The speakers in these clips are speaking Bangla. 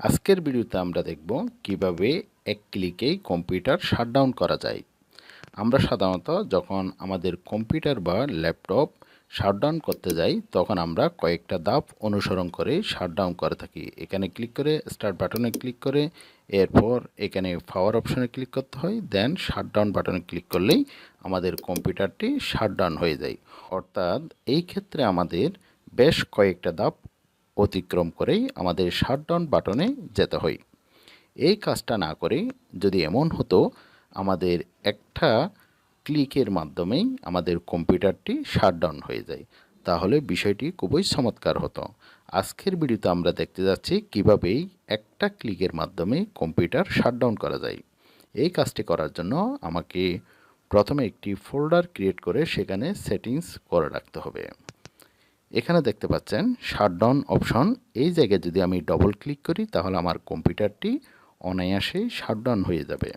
আজকের ভিডিওতে আমরা দেখব কীভাবে এক ক্লিকেই কম্পিউটার শাটডাউন করা যায়। আমরা সাধারণত যখন আমাদের কম্পিউটার বা ল্যাপটপ শাটডাউন করতে যাই, তখন আমরা কয়েকটা ধাপ অনুসরণ করে শাটডাউন করে থাকি। এখানে ক্লিক করে স্টার্ট বাটনে ক্লিক করে, এরপর এখানে পাওয়ার অপশনে ক্লিক করতে হয়, দেন শাটডাউন বাটনে ক্লিক করলেই আমাদের কম্পিউটারটি শাটডাউন হয়ে যায়। অর্থাৎ এই ক্ষেত্রে আমাদের বেশ কয়েকটা ধাপ অতিক্রম করেই আমাদের শাটডাউন বাটনে যেতে হয়। এই কাজটা না করে যদি এমন হতো, আমাদের একটা ক্লিকের মাধ্যমেই আমাদের কম্পিউটারটি শাটডাউন হয়ে যায়। তাহলে বিষয়টি খুবই চমৎকার হতো। আজকের ভিডিওতে আমরা দেখতে যাচ্ছি কীভাবেই একটা ক্লিকের মাধ্যমে কম্পিউটার শাটডাউন করা যায়। এই কাজটি করার জন্য আমাকে প্রথমে একটি ফোল্ডার ক্রিয়েট করে সেখানে সেটিংস করে রাখতে হবে। এখানে দেখতে পাচ্ছেন শাটডাউন অপশন এই জায়গায় যদি আমি ডবল ক্লিক করি, তাহলে আমার কম্পিউটারটি অনায়াসেই শাটডাউন হয়ে যাবে।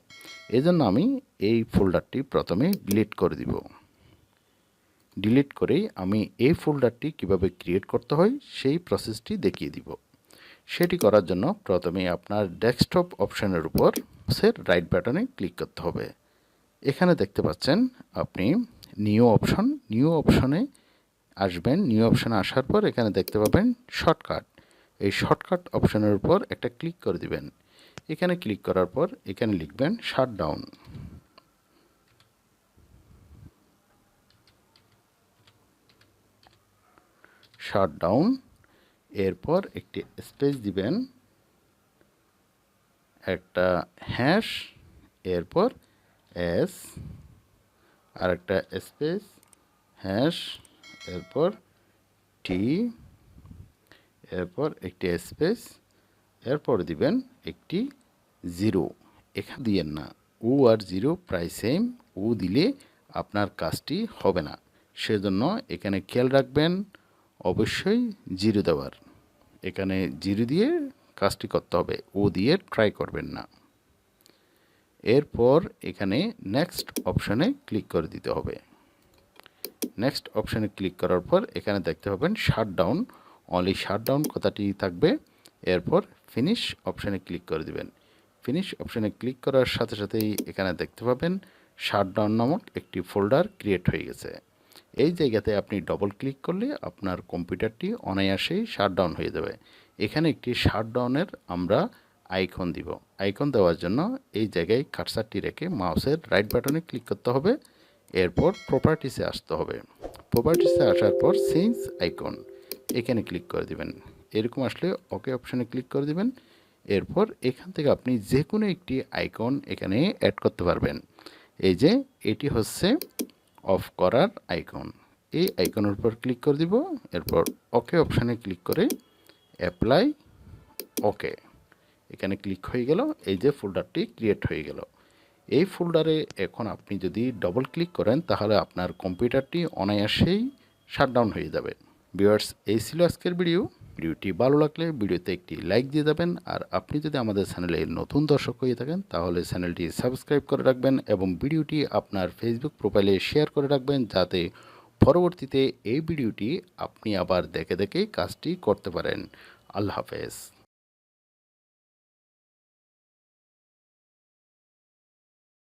এজন্য আমি এই ফোল্ডারটি প্রথমে ডিলিট করে দিব। ডিলিট করেই আমি এই ফোল্ডারটি কীভাবে ক্রিয়েট করতে হয়, সেই প্রসেসটি দেখিয়ে দিব। সেটি করার জন্য প্রথমে আপনার ডেস্কটপ অপশনের উপর সের রাইট বাটনে ক্লিক করতে হবে। এখানে দেখতে পাচ্ছেন, আপনি নিউ অপশন নিউ অপশনে আসবেন নিউ অপশানে আসার পর এখানে দেখতে পাবেন শর্টকাট এই শর্টকাট অপশানের উপর একটা ক্লিক করে দিবেন। এখানে ক্লিক করার পর এখানে লিখবেন শাট ডাউন শাট ডাউন এরপর একটি স্পেস দিবেন, একটা হ্যাশ এরপর এস আর একটা স্পেস হ্যাশ এরপর টি এরপর একটি স্পেস, এরপর দিবেন একটি জিরো। এখানে দিয়েন না ও আর জিরো প্রায় সেম ও দিলে আপনার কাজটি হবে না। সেজন্য এখানে খেয়াল রাখবেন, অবশ্যই জিরো দেওয়ার। এখানে জিরো দিয়ে কাজটি করতে হবে ও দিয়ে ট্রাই করবেন না। এরপর এখানে নেক্সট অপশানে ক্লিক করে দিতে হবে। নেক্সট অপশানে ক্লিক করার পর এখানে দেখতে পাবেন shut down only shut down কথাটি থাকবে। এরপর ফিনিশ অপশানে ক্লিক করে দিবেন। ফিনিশ অপশানে ক্লিক করার সাথে সাথেই এখানে দেখতে পাবেন শাট ডাউন নামক একটি ফোল্ডার ক্রিয়েট হয়ে গেছে। এই জায়গাতে আপনি ডবল ক্লিক করলে আপনার কম্পিউটারটি অনায়াসেই শাট ডাউন হয়ে যাবে। এখানে একটি শাট ডাউনের আমরা আইকন দিব। আইকন দেওয়ার জন্য এই জায়গায় কাটসারটি রেখে মাউসের রাইট বাটনে ক্লিক করতে হবে। এরপর প্রপার্টিসে আসতে হবে। প্রপার্টিসে আসার পর সেন্স আইকন এখানে ক্লিক করে দিবেন। এরকম আসলে ওকে অপশানে ক্লিক করে দিবেন। এরপর এখান থেকে আপনি যে কোনো একটি আইকন এখানে অ্যাড করতে পারবেন। এই যে, এটি হচ্ছে অফ করার আইকন এই আইকনের উপর ক্লিক করে দিব। এরপর ওকে অপশানে ক্লিক করে অ্যাপ্লাই ওকে এখানে ক্লিক হয়ে গেল। এই যে ফোল্ডারটি ক্রিয়েট হয়ে গেল। এই ফোল্ডারে এখন আপনি যদি ডবল ক্লিক করেন, তাহলে আপনার কম্পিউটারটি অনায়াসেই শাটডাউন হয়ে যাবে। ভিউয়ার্স এই ছিল আজকের ভিডিও ভিডিওটি ভালো লাগলে ভিডিওতে একটি লাইক দিয়ে যাবেন আর আপনি যদি আমাদের চ্যানেলে নতুন দর্শক হয়ে থাকেন, তাহলে চ্যানেলটি সাবস্ক্রাইব করে রাখবেন এবং ভিডিওটি আপনার ফেসবুক প্রোফাইলে শেয়ার করে রাখবেন, যাতে পরবর্তীতে এই ভিডিওটি আপনি আবার দেখে দেখে কাজটি করতে পারেন। আল্লাহ হাফেজ।